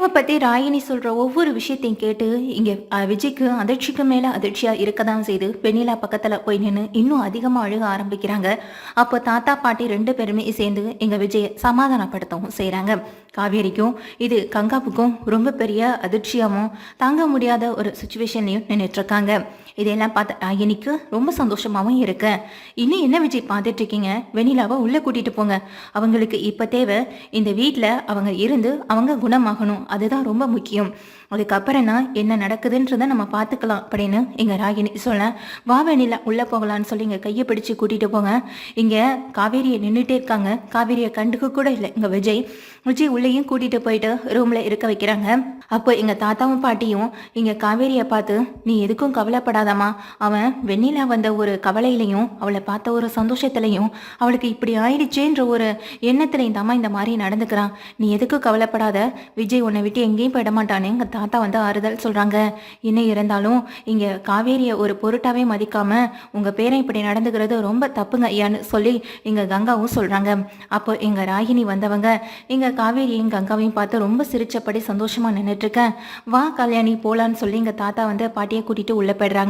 அவ பற்றி ராயினி சொல்கிற ஒவ்வொரு விஷயத்தையும் கேட்டு இங்கே விஜய்க்கு அதிர்ச்சிக்கு மேலே அதிர்ச்சியாக இருக்க தான் செய்து வெண்ணிலா பக்கத்தில் போய் நின்று இன்னும் அதிகமாக அழுக ஆரம்பிக்கிறாங்க. அப்போ தாத்தா பாட்டி ரெண்டு பேருமே சேர்ந்து எங்கள் விஜயை சமாதானப்படுத்தவும் செய்கிறாங்க காவேரிக்கும் இது கங்காவுக்கும் ரொம்ப பெரிய அதிர்ச்சியாகவும் தாங்க முடியாத ஒரு சுச்சுவேஷன்லையும் நின்றுட்டுருக்காங்க இதையெல்லாம் பார்த்த ராகினிக்கு ரொம்ப சந்தோஷமாகவும் இருக்கு. இன்னும் என்ன விஜய் பார்த்துட்டு இருக்கீங்க? வெண்ணிலாவை உள்ளே கூட்டிட்டு போங்க. அவங்களுக்கு இப்போ தேவை இந்த வீட்டில் அவங்க இருந்து அவங்க குணமாகணும். அதுதான் ரொம்ப முக்கியம். அதுக்கப்புறம்னா என்ன நடக்குதுன்றதை நம்ம பார்த்துக்கலாம் அப்படின்னு எங்கள் ராகினி சொல்ல வா வெண்ணிலா உள்ளே போகலான்னு சொல்லி இங்கே கையை பிடிச்சு கூட்டிகிட்டு போங்க. இங்கே காவேரியை நின்றுட்டே இருக்காங்க. காவேரியை கண்டுக்க கூட இல்லை. இங்கே விஜய் விஜய் உள்ளேயும் கூட்டிகிட்டு போயிட்டு ரூமில் இருக்க வைக்கிறாங்க. அப்போ எங்கள் தாத்தாவும் பாட்டியும் இங்கே காவேரியை பார்த்து நீ எதுக்கும் கவலைப்படாதம்மா அவன் வெண்ணிலா வந்த ஒரு கவலையிலையும் அவளை பார்த்த ஒரு சந்தோஷத்துலையும் அவளுக்கு இப்படி ஆயிடுச்சேன்ற ஒரு எண்ணத்துலையும் தாம்மா இந்த மாதிரி நடந்துக்கிறான். நீ எதுக்கும் கவலைப்படாத? விஜய் உன்னை விட்டு எங்கேயும் போயிட மாட்டானே எங்கள் தாத்தா வந்து ஆறுதல் சொல்கிறாங்க என்ன இருந்தாலும் இங்கே காவேரியை ஒரு பொருட்டாவே மதிக்காம உங்கள் பேரன் இப்படி நடந்துக்கிறது ரொம்ப தப்புங்க ஐயான்னு சொல்லி எங்கள் கங்காவும் சொல்கிறாங்க அப்போ எங்கள் ராகினி வந்தவங்க எங்கள் காவேரியும் கங்காவையும் பார்த்து ரொம்ப சிரிச்சபடி சந்தோஷமாக நின்றுட்டுருக்கேன் வா கல்யாணி போகலான்னு சொல்லி எங்கள் தாத்தா வந்து பாட்டியை கூட்டிகிட்டு உள்ளே போயிடுறாங்க.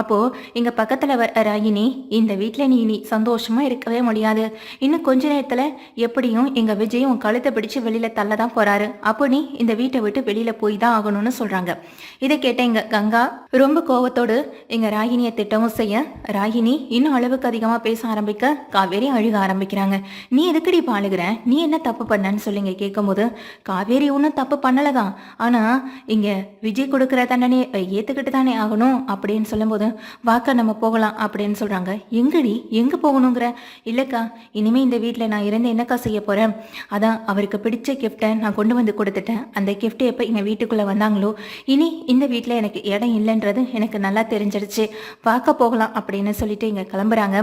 அப்போது எங்கள் பக்கத்தில் வர ராகினி இந்த வீட்டில் நீ நீ சந்தோஷமாக இருக்கவே முடியாது. இன்னும் கொஞ்ச நேரத்தில் எப்படியும் எங்கள் விஜய் உன் கழுத்தை பிடிச்சு வெளியில் தள்ள தான் போகிறாரு அப்போ நீ இந்த வீட்டை விட்டு வெளியில் போய் தான் ஆகணும்னு சொல்கிறாங்க இதை கேட்ட எங்கள் கங்கா ரொம்ப கோவத்தோடு எங்கள் ராகினியை திட்டமும் செய்ய. ராகினி இன்னும் அளவுக்கு அதிகமாக பேச ஆரம்பிக்க காவேரி அழுக ஆரம்பிக்கிறாங்க. நீ எதுக்கடி பாழுகிற நீ என்ன தப்பு பண்ணன்னு சொல்லிங்க கேட்கும்போது காவேரி ஒன்றும் தப்பு பண்ணலை தான் ஆனால் இங்கே விஜய் கொடுக்குற தண்டனையை ஏற்றுக்கிட்டு தானே ஆகணும். அப்படி அப்படின்னு சொல்லும்போது வாக்கா நம்ம போகலாம் அப்படின்னு சொல்கிறாங்க எங்கடி? எங்கே போகணுங்கிற? இல்லைக்கா இனிமேல் இந்த வீட்டில் நான் இருந்து என்னக்கா செய்ய போகிறேன் அதான் அவருக்கு பிடிச்ச கிஃப்ட்டை நான் கொண்டு வந்து கொடுத்துட்டேன். அந்த கிஃப்ட் எப்போ எங்கள் வீட்டுக்குள்ளே வந்தாங்களோ இனி இந்த வீட்டில் எனக்கு இடம் இல்லைன்றது எனக்கு நல்லா தெரிஞ்சிடுச்சு வாக்கா போகலாம் அப்படின்னு சொல்லிட்டு இங்கே கிளம்புறாங்க.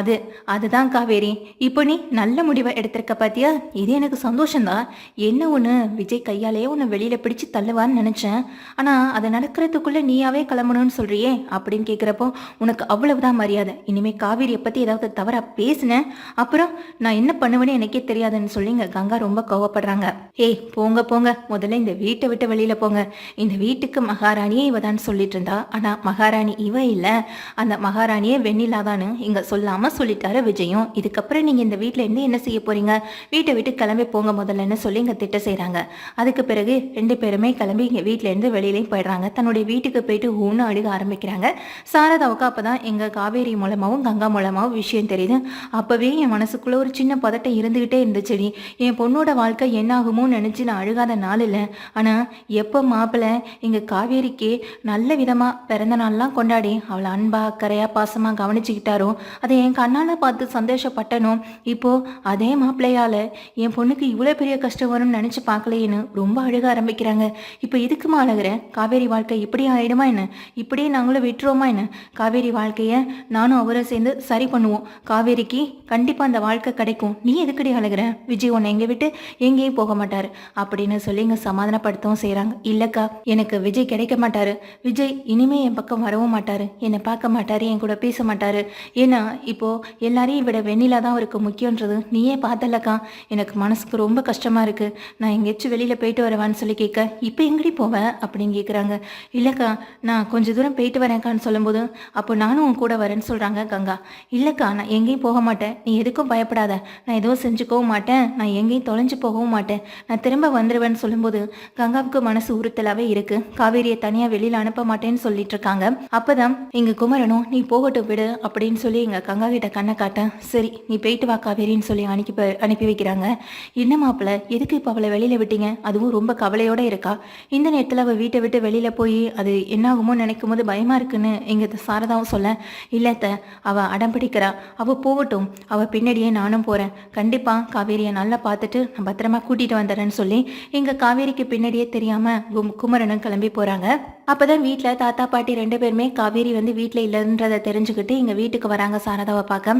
அது அதுதான் காவேரி. இப்போ நீ நல்ல முடிவை எடுத்திருக்க பார்த்தியா இது எனக்கு சந்தோஷம்தான். என்ன ஒன்று விஜய் கையாலேயே உன்னை வெளியில் பிடிச்சு தள்ளுவான்னு நினச்சேன். ஆனால் அது நடக்கிறதுக்குள்ளே நீயாவே கிளம்பணும்னு சொல்கிறியே அப்படின்னு கேட்குறப்போ உனக்கு அவ்வளவுதான் மரியாதை. இனிமேல் காவேரியை பற்றி ஏதாவது தவறாக பேசினேன் அப்புறம் நான் என்ன பண்ணுவேன்னு எனக்கே தெரியாதுன்னு சொல்லி இங்கே கங்கா ரொம்ப கோவப்படுறாங்க. ஏய் போங்க போங்க. முதல்ல இந்த வீட்டை விட்டு வெளியில் போங்க. இந்த வீட்டுக்கு மகாராணியே இவ தான் சொல்லிட்டு இருந்தா. ஆனால் மகாராணி இவ இல்லை. அந்த மகாராணியே வெண்ணிலாதான்னு இங்கே சொல்லாமல் சொல்லிட்டாரு விஜயும். இதுக்கப்புறம் நீங்கள் இந்த வீட்டில் இருந்து என்ன செய்ய போறீங்க? வீட்டை விட்டு கிளம்பி போங்க முதல்லன்னு சொல்லி இங்கே திட்ட செய்கிறாங்க அதுக்கு பிறகு ரெண்டு பேருமே கிளம்பி இங்கே வீட்டிலேருந்து வெளியிலையும் போயிடுறாங்க. தன்னுடைய வீட்டுக்கு போயிட்டு ஊன்னு அழுக ஆரம்பிக்கிறாங்க சாரதாவுக்கு அப்போ தான் எங்கள் காவேரி மூலமாகவும் கங்கா மூலமாகவும் விஷயம் தெரியுது. அப்போவே என் மனசுக்குள்ளே ஒரு சின்ன பதட்டம் இருந்துக்கிட்டே இருந்துச்சுடி என் பொண்ணோட வாழ்க்கை என்ன ஆகுமோ நினச்சி நான் அழுகாத நாள் இல்லை. ஆனால் எப்போ மாப்பிள்ளை எங்கள் காவேரிக்கு நல்ல விதமாக பிறந்த நாள்லாம் கொண்டாடி அவளை அன்பாக அக்கறையாக பாசமாக கவனிச்சுக்கிட்டாரோ அதை என் கண்ணால் பார்த்து சந்தோஷப்பட்டனோ இப்போது அதே மாப்பிள்ளையால் என் பொண்ணுக்கு இவ்வளோ பெரிய கஷ்டம் வரும்னு நினச்சி பார்க்கலையேன்னு ரொம்ப அழுக ஆரம்பிக்கிறாங்க. இப்போ இதுக்குமா அழகிற? காவேரி வாழ்க்கை இப்படி ஆயிடுமா என்ன? இப்படியே நாங்களும் விட்டுருவோமா என்ன? காவேரி வாழ்க்கையை நானும் அவரும் சேர்ந்து சரி பண்ணுவோம். காவேரிக்கு கண்டிப்பாக அந்த வாழ்க்கை கிடைக்கும். நீ எதுக்கடி அழகிற? விஜய் உன்னை எங்கே விட்டு எங்கேயும் போக மாட்டார். அப்படின்னு சொல்லி இங்கே சமாதானப்படுத்தவும் செய்கிறாங்க இல்லைக்கா எனக்கு விஜய் கிடைக்க மாட்டார். விஜய் இனிமே என் பக்கம் வரவும் மாட்டார். என்னை பார்க்க மாட்டார் என் கூட பேச மாட்டார். ஏன்னா இப்போது எல்லாரையும் விட வெண்ணிலா தான் அவருக்கு முக்கியன்றது நீயே பார்த்தலக்கா எனக்கு மனசுக்கு ரொம்ப கஷ்டமாக இருக்குது நான் எங்கேயாச்சும் வெளியில் போயிட்டு வரவான்னு சொல்லி கேட்க இப்போ எங்கடி போவேன் அப்படின்னு கேட்குறாங்க இல்லைக்கா நான் கொஞ்சம் தூரம் போயிட்டு வரேன்க்கான்னு சொல்லும்போது அப்போ நானும் உன் கூட வரேன்னு சொல்கிறாங்க கங்கா. இல்லைக்கா நான் எங்கேயும் போக மாட்டேன். நீ எதுக்கும் பயப்படாத. நான் எதுவும் செஞ்சுக்கவும் மாட்டேன். நான் எங்கேயும் தொலைஞ்சு போகவும் மாட்டேன். நான் திரும்ப வந்துடுவேன்னு சொல்லும்போது கங்காவுக்கு மனசு உறுத்தலாகவே இருக்குது காவேரியை தனியாக வெளியில் அனுப்ப மாட்டேன்னு சொல்லிட்டு இருக்காங்க. அப்பதான் எங்கள் குமரனும் நீ போகட்டும் விடு அப்படின்னு சொல்லி எங்கள் கங்கா கிட்ட கண்ணை காட்டேன் சரி நீ போயிட்டு வா காவேரின்னு சொல்லி அனுப்பி அனுப்பி வைக்கிறாங்க. என்ன மாப்பிள்ள எதுக்கு இப்போ அவளை வெளியில் விட்டீங்க? அதுவும் ரொம்ப கவலையோடு இருக்கா? இந்த நேரத்தில் அவள் வீட்டை விட்டு வெளியில் போய் அது என்னாகுமோ நினைக்கும் போது பயம் இருக்குன்னு எங்க சாரதாவும் சொல்ல இல்லத்த அவ அடம் பிடிக்கிறா. அவ போகட்டும். அவ பின்னாடியே நானும் போறேன். கண்டிப்பா காவேரியை நல்லா பார்த்துட்டு நான் பத்திரமா கூட்டிட்டு வந்துடுறேன்னு சொல்லி எங்க காவேரிக்கு பின்னாடியே தெரியாம கும்- குமரனும் கிளம்பி போறாங்க. அப்போதான் வீட்டில் தாத்தா பாட்டி ரெண்டு பேருமே காவேரி வந்து வீட்டில் இல்லைன்றதை தெரிஞ்சுக்கிட்டு எங்கள் வீட்டுக்கு வராங்க சாரதாவை பார்க்க.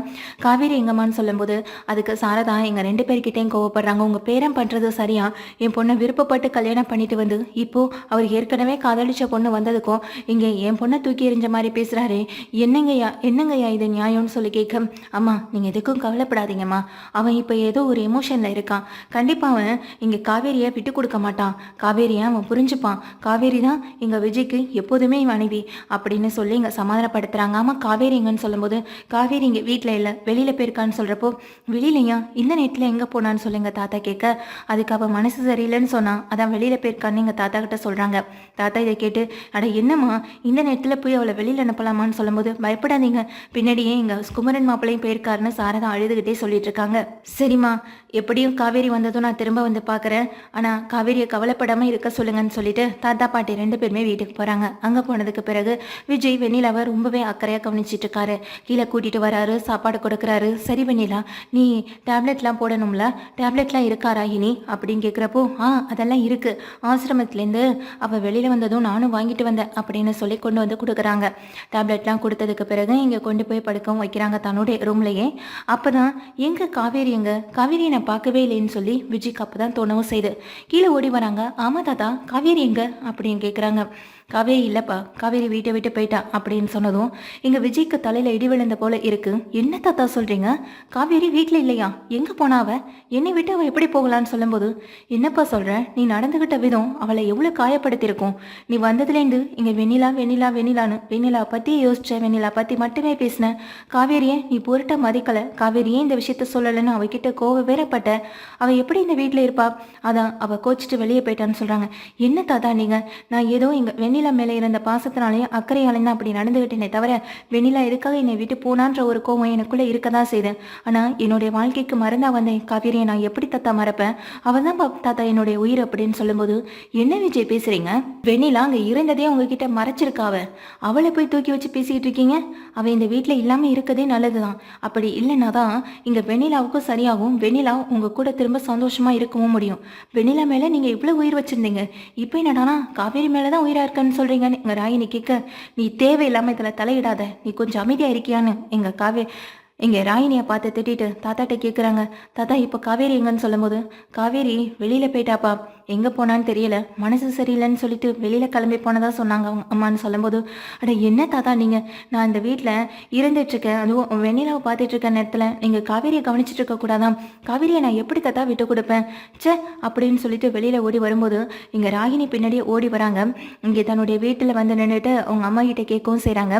காவேரி எங்கம்மான்னு சொல்லும்போது அதுக்கு சாரதா எங்கள் ரெண்டு பேர்கிட்டையும் கோவப்படுறாங்க. உங்கள் பேரன் பண்ணுறது சரியா? என் பொண்ணை விருப்பப்பட்டு கல்யாணம் பண்ணிட்டு வந்து இப்போ அவர் ஏற்கனவே காதலிச்ச பொண்ணு வந்ததுக்கும் இங்கே என் பொண்ணை தூக்கி எறிஞ்ச மாதிரி பேசுகிறாரே என்னங்கய்யா என்னங்கய்யா இது நியாயம்னு சொல்லி கேட்க அம்மா நீங்கள் எதுக்கும் கவலைப்படாதீங்கம்மா. அவன் இப்போ ஏதோ ஒரு எமோஷனில் இருக்கான். கண்டிப்பாக அவன் இங்கே காவேரியை விட்டு கொடுக்க மாட்டான். காவேரியை அவன் புரிஞ்சுப்பான். காவேரி தான் எங்கள் விஜய் விஜய்க்கு எப்போதுமே மனைவி அப்படின்னு சொல்லி இங்கே சமாதானப்படுத்துகிறாங்க ஆமாம் காவேரிங்கன்னு சொல்லும்போது காவேரி இங்கே வீட்டில் இல்லை வெளியில் போயிருக்கான்னு சொல்கிறப்போ வெளியிலையா இந்த நேரத்தில் எங்கே போனான்னு சொல்லி எங்கள் தாத்தா கேட்க அதுக்கு அவள் மனசு சரியில்லைன்னு சொன்னான் அதான் வெளியில் போயிருக்கான்னு எங்கள் தாத்தா கிட்ட சொல்கிறாங்க தாத்தா இதை கேட்டு அட என்னம்மா இந்த நேரத்தில் போய் அவளை வெளியில் அனுப்பலாமான்னு சொல்லும்போது பயப்படாதீங்க. பின்னாடியே எங்கள் குமரன் மாப்பிள்ளையும் போயிருக்காருன்னு சாரதா அழுதுகிட்டே சொல்லிட்டு இருக்காங்க. சரிம்மா எப்படியும் காவேரி வந்ததும் நான் திரும்ப வந்து பார்க்குறேன் ஆனால் காவேரியை கவலைப்படாமல் இருக்க சொல்லுங்கன்னு சொல்லிட்டு தாத்தா பாட்டி ரெண்டு பேருமே வீட்டுக்கு போகிறாங்க அங்கே போனதுக்கு பிறகு விஜய் வெண்ணிலாவை ரொம்பவே அக்கறையாக கவனிச்சிட்டு இருக்காரு கீழே கூட்டிகிட்டு வராரு சாப்பாடு கொடுக்குறாரு. சரி வெண்ணிலா நீ டேப்லெட்லாம் போடணும்ல? டேப்லெட்லாம் இருக்கா ராகினி? அப்படின்னு கேட்குறப்போ ஆ அதெல்லாம் இருக்குது ஆசிரமத்துலேருந்து அவள் வெளியில் வந்ததும் நானும் வாங்கிட்டு வந்தேன் அப்படின்னு சொல்லி கொண்டு வந்து கொடுக்குறாங்க. டேப்லெட்லாம் கொடுத்ததுக்கு பிறகு இங்கே கொண்டு போய் படுக்கவும் வைக்கிறாங்க தன்னுடைய ரூம்லேயே. அப்போ தான் எங்கே காவேரி எங்க? காவேரியை நான் பார்க்கவே இல்லைன்னு சொல்லி விஜய்க்கு அப்போ தான் தோணவும் செய்யுது கீழே ஓடி வராங்க. ஆமா தாத்தா காவேரி எங்க? அப்படின்னு கேட்குறாங்க காவேரி இல்லைப்பா காவேரி வீட்டை விட்டு போயிட்டா அப்படின்னு சொன்னதும் எங்கள் விஜய்க்கு தலையில் இடி விழுந்த போல இருக்கு. என்ன தாத்தா சொல்கிறீங்க காவேரி வீட்டில் இல்லையா? எங்கே போனாவ என்னை விட்டு அவள் எப்படி போகலான்னு சொல்லும்போது என்னப்பா சொல்கிற நீ நடந்துக்கிட்ட விதம் அவளை எவ்வளோ காயப்படுத்தியிருக்கும். நீ வந்ததுலேருந்து இங்கே வெண்ணிலா வெண்ணிலா வெண்ணிலான்னு வெண்ணிலா பற்றி யோசிச்ச வெண்ணிலா பற்றி மட்டுமே பேசினேன் காவேரியை நீ பொருட்ட மதிக்கலை. காவேரியே இந்த விஷயத்த சொல்லலைன்னு அவகிட்ட கோவ வேறப்பட்ட அவள் எப்படி இந்த வீட்டில் இருப்பா? அதான் அவள் கோச்சிட்டு வெளியே போயிட்டான்னு சொல்கிறாங்க என்ன தாத்தா நீங்கள் நான் ஏதோ எங்கள் வெண்ணிலா மேலே இருந்த பாசத்தினாலேயும் அக்கறையாலையும் தான் அப்படி நடந்துக்கிட்டேனே தவிர வெண்ணிலா எதுக்காக என்னை விட்டு போனான்ற ஒரு கோவம் எனக்குள்ளே இருக்க தான் செய்தேன் ஆனால் என்னுடைய வாழ்க்கைக்கு மறந்தா வந்த காவேரியை நான் எப்படி தாத்தா மறப்பேன்? அவள் தான் தாத்தா என்னுடைய உயிர் அப்படின்னு சொல்லும்போது என்ன விஜய் பேசுகிறீங்க வெண்ணிலா அங்கே இருந்ததே உங்ககிட்ட மறைச்சிருக்கா அவளை போய் தூக்கி வச்சு பேசிக்கிட்டு இருக்கீங்க? அவள் இந்த வீட்டில் இல்லாமல் இருக்கதே நல்லது தான் அப்படி இல்லைன்னா தான் இங்கே வெண்ணிலாவுக்கும் சரியாகும். வெண்ணிலா உங்கள் கூட திரும்ப சந்தோஷமாக இருக்கவும் முடியும். வெண்ணிலா மேலே நீங்கள் இவ்வளோ உயிர் வச்சுருந்தீங்க. இப்போ என்னடானா காவேரி மேலே தான் உயிராக இருக்கன்னு சொல்கிறீங்கன்னு எங்கள் ராகினி கேட்க நீ தேவையில்லாமல் இதில் தலையிடாத. நீ கொஞ்சம் அமைதியாக இருக்கியான்னு எங்கள் காவே இங்கே ராயினியை பார்த்து திட்டிட்டு தாத்தாட்ட கேட்குறாங்க தாத்தா இப்போ காவேரி எங்கன்னு சொல்லும்போது காவேரி வெளியில் போயிட்டாப்பா. எங்கே போனான்னு தெரியல. மனசு சரியில்லைன்னு சொல்லிட்டு வெளியில் கிளம்பி போனதா சொன்னாங்க அவங்க அம்மான்னு சொல்லும்போது அட என்ன தாத்தா நீங்கள் நான் இந்த வீட்டில் இருந்துட்டுருக்கேன். அதுவும் வெண்ணிலாவை பார்த்துட்டு இருக்க நேரத்தில் நீங்கள் காவேரியை கவனிச்சிட்டு இருக்க கூடாதாம் காவேரியை நான் எப்படி தாத்தா விட்டு கொடுப்பேன்? ச்சே அப்படின்னு சொல்லிட்டு வெளியில் ஓடி வரும்போது இங்கே ராகினி பின்னாடியே ஓடி வராங்க. இங்கே தன்னுடைய வீட்டில் வந்து நின்றுட்டு அவங்க அம்மா கிட்ட கேட்கவும் செய்கிறாங்க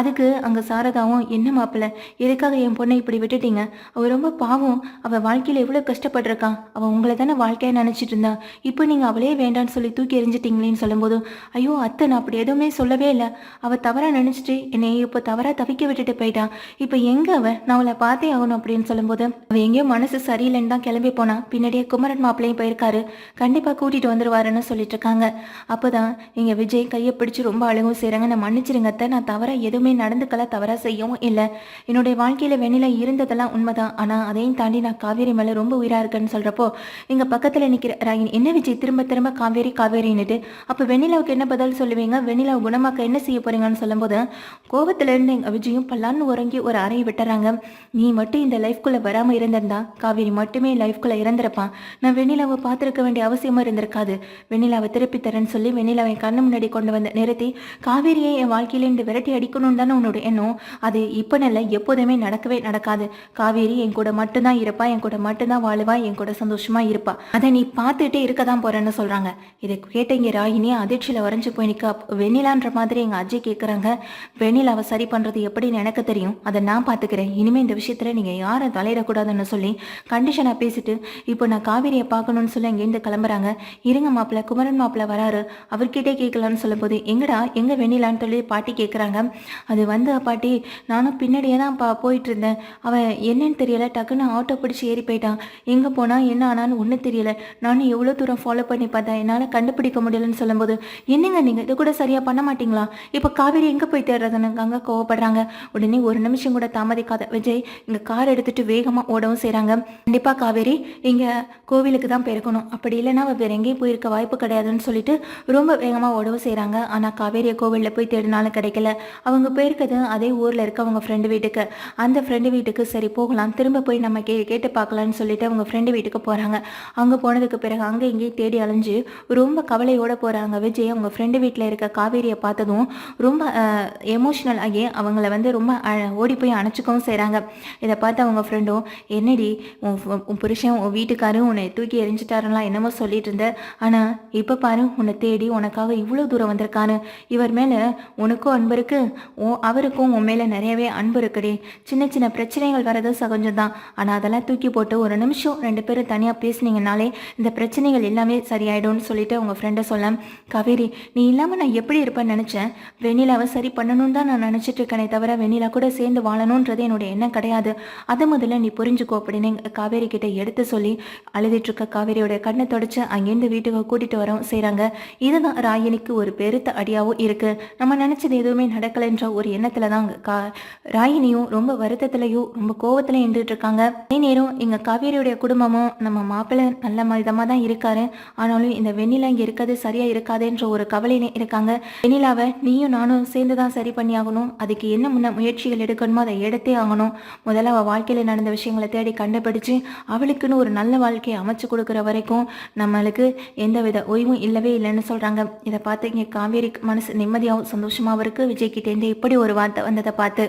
அதுக்கு அங்கே சாரதாவும் என்ன மாப்பிள்ள? எதுக்காக என் பொண்ணை இப்படி விட்டுட்டீங்க? அவள் ரொம்ப பாவம். அவள் வாழ்க்கையில் எவ்வளோ கஷ்டப்பட்டிருக்கான் அவள் உங்களை தானே வாழ்க்கையை நினச்சிட்டு இருந்தா. இப்போ நீங்கள் அவளே வேண்டான்னு சொல்லி தூக்கி எறிஞ்சிட்டிங்களேன்னு சொல்லும்போது ஐயோ அத்தை நான் அப்படி எதுவுமே சொல்லவே இல்லை. அவள் தவறாக நினச்சிட்டு என்னை இப்போ தவறாக தவிக்க விட்டுட்டு போயிட்டான் இப்போ எங்கே அவள் நான் அவளை பார்த்தே ஆகணும் அப்படின்னு சொல்லும்போது அவள் எங்கேயோ மனசு சரியில்லைன்னு தான் கிளம்பி போனா. பின்னாடியே குமரன் மாப்பிள்ளையும் போயிருக்காரு. கண்டிப்பாக கூட்டிகிட்டு வந்துருவாருன்னு சொல்லிட்டு இருக்காங்க அப்போ தான் எங்கள் விஜய் கையை பிடிச்சி ரொம்ப அழகும் செய்கிறாங்க நான் மன்னிச்சிருங்க அத்தை. நான் தவறாக எதுவுமே நடந்துக்கல. தவறாக செய்யவும் இல்லை. என்னுடைய வாழ்க்கையில் வெண்ணில இருந்ததெல்லாம் உண்மைதான். ஆனால் அதையும் தாண்டி நான் காவேரி மேலே ரொம்ப உயிராக இருக்கேன்னு சொல்கிறப்போ எங்கள் பக்கத்தில் நிற்கிற ராயின் என்ன விஜய் திரும்ப திரும்ப காவேரி காவேரின்னுட்டு. அப்போ வெண்ணிலாவுக்கு என்ன பதில் சொல்லுவீங்க? வெண்ணிலாவை குணமாக்க என்ன செய்ய போறீங்கன்னு சொல்லும்போது கோபத்துல இருந்து எங்கள் விஜயும் பல்லான்னு உறங்கி ஒரு அறையை விட்டுறாங்க. நீ மட்டும் இந்த லைஃப்குள்ளே வராமல் இருந்திருந்தா காவேரி மட்டுமே லைஃப்குள்ளே இறந்திருப்பான் நான் வெண்ணிலாவை பார்த்துருக்க வேண்டிய அவசியமும் இருந்திருக்காது. வெண்ணிலாவை திருப்பி தரேன்னு சொல்லி வெண்ணிலாவை கண்ணு முன்னாடி கொண்டு வந்து நிறுத்தி காவேரியை என் வாழ்க்கையிலேருந்து விரட்டி அடிக்கணும்னு தானே உன்னோட எண்ணம். அது இப்போ நல்ல எப்போதுமே நடக்கவே நடக்காது. காவேரி என் கூட மட்டும்தான் இருப்பா என் கூட மட்டும்தான் வாழுவா என் கூட சந்தோஷமா இருப்பா. அதை நீ பார்த்துட்டே இருக்க தான் போறேன்னு சொல்றாங்க. இதை கேட்ட இங்க ராகினி அதிர்ச்சியில வரைஞ்சு போய் நிக்க. வெண்ணிலான்ற மாதிரி எங்க அஜய் கேட்குறாங்க வெண்ணிலாவை சரி பண்றது எப்படின்னு எனக்கு தெரியும். அதை நான் பார்த்துக்கிறேன் இனிமே இந்த விஷயத்துல நீங்க யாரும் தலையிடக்கூடாதுன்னு சொல்லி கண்டிஷனா பேசிட்டு இப்போ நான் காவேரியை பார்க்கணும்னு சொல்லி அங்கேருந்து கிளம்புறாங்க. இருங்க மாப்பிள்ள குமரன் மாப்பிள்ள வராரு. அவர்கிட்டே கேட்கலான்னு சொல்லும்போது எங்கடா எங்க வெண்ணிலான்னு சொல்லி பாட்டி கேட்குறாங்க அது வந்து பாட்டி நானும் பின்னாடியே தான் பா போயிட்டு இருந்தேன். அவன் என்னன்னு தெரியல டக்குன்னு ஆட்டோ பிடிச்சி ஏறி போயிட்டான். எங்கே போனால் என்ன ஆனான்னு ஒன்றும் தெரியல. நானும் எவ்வளோ தூரம் ஃபாலோ பண்ணி பார்த்தேன் என்னால் கண்டுபிடிக்க முடியலன்னு சொல்லும்போது என்னங்க நீங்கள் இது கூட சரியாக பண்ண மாட்டீங்களா? இப்போ காவேரி எங்கே போய் தேடுறதுன்னு கோவப்படுறாங்க. உடனே ஒரு நிமிஷம் கூட தாமதிக்காத விஜய் இங்கே கார் எடுத்துட்டு வேகமாக ஓடவும் செய்கிறாங்க கண்டிப்பாக காவேரி இங்கே கோவிலுக்கு தான் போயிருக்கணும் அப்படி இல்லைன்னா அவள் வேறு எங்கேயும் போயிருக்க வாய்ப்பு கிடையாதுன்னு சொல்லிட்டு ரொம்ப வேகமாக ஓடவும் செய்கிறாங்க ஆனால் காவேரியை கோவிலில் போய் தேடினாலும் கிடைக்கல. அவங்க போயிருக்கிறது அதே ஊரில் இருக்க அவங்க ஃப்ரெண்டு வீட்டுக்கு. அந்த ஃப்ரெண்டு வீட்டுக்கு சரி போகலாம். திரும்ப போய் நம்ம கே கேட்டு பார்க்கலான்னு சொல்லிட்டு அவங்க ஃப்ரெண்டு வீட்டுக்கு போகிறாங்க அங்கே போனதுக்கு பிறகு அங்கே இங்கேயும் தேடி அலைஞ்சு ரொம்ப கவலையோட போகிறாங்க விஜய் அவங்க ஃப்ரெண்டு வீட்டில் இருக்க காவேரியை பார்த்ததும் ரொம்ப எமோஷ்னல் ஆகி அவங்கள வந்து ரொம்ப ஓடி போய் அணைச்சிக்கவும் செய்கிறாங்க இதை பார்த்து அவங்க ஃப்ரெண்டும் என்னடி உன் உன் புருஷன் உன் வீட்டுக்காரும் உன்னை தூக்கி எரிஞ்சிட்டாருலாம் என்னமோ சொல்லிட்டு இருந்த ஆனால் இப்போ பாரு உன்னை தேடி உனக்காக இவ்வளோ தூரம் வந்திருக்கான்னு இவர் மேலே உனக்கும் அன்பு இருக்கு. ஓ அவருக்கும் உன் மேலே நிறையவே அன்பு இருக்குடி. சின்ன சின்ன பிரச்சனைகள் வரது சகஜம் தான் ஆனால் அதெல்லாம் தூக்கி போட்டு ஒரு நிமிஷம் ரெண்டு பேரும் தனியாக பேசுனீங்கனாலே இந்த பிரச்சனைகள் எல்லாமே சரியாயிடும்னு சொல்லிட்டு உங்கள் ஃப்ரெண்டை சொல்ல காவேரி நீ இல்லாமல் நான் எப்படி இருப்பேன்னு நினச்சேன்? வெண்ணிலாவை சரி பண்ணணும்னு தான் நான் நினச்சிட்டு இருக்கேனே தவிர வெண்ணிலா கூட சேர்ந்து வாழணுன்றது என்னோட எண்ணம் கிடையாது. அதை முதல்ல நீ புரிஞ்சுக்கோ அப்படின்னு காவேரி கிட்ட எடுத்து சொல்லி அழுதுட்டு இருக்க காவேரியோட கண்ணை தொடச்சு அங்கேருந்து வீட்டுக்கு கூட்டிட்டு வரவும் செய்கிறாங்க இதுதான் ராயினிக்கு ஒரு பெருத்த அடியாவும் இருக்கு. நம்ம நினச்சது எதுவுமே நடக்கலைன்ற ஒரு எண்ணத்துல தான் கா ராயினியும் ரொம்ப வருத்தத்திலையும் ரொம்ப கோவத்திலையும் இருந்துட்டு இருக்காங்க. அதே நேரம் எங்க காவேரியுடைய குடும்பமும் நம்ம மாப்பிள்ளை நல்ல விதமாக தான் இருக்காரு. ஆனாலும் இந்த வெண்ணிலா இங்கே இருக்கிறது சரியா இருக்காதுன்ற ஒரு கவலையிலே இருக்காங்க. வெண்ணிலாவை நீயும் நானும் சேர்ந்து தான் சரி பண்ணி ஆகணும். அதுக்கு என்ன முன்ன முயற்சிகள் எடுக்கணுமோ அதை எடுத்தே ஆகணும். முதல்ல அவள் வாழ்க்கையில் நடந்த விஷயங்களை தேடி கண்டுபிடிச்சு அவளுக்குன்னு ஒரு நல்ல வாழ்க்கையை அமைச்சு கொடுக்குற வரைக்கும் நம்மளுக்கு எந்தவித ஓய்வும் இல்லவே இல்லைன்னு சொல்றாங்க. இதை பார்த்து இங்கே காவேரி மனசு நிம்மதியாகவும் சந்தோஷமாகவும் இருக்கு. விஜய் கிட்டேருந்து இப்படி ஒரு வார்த்தை வந்ததை பார்த்து.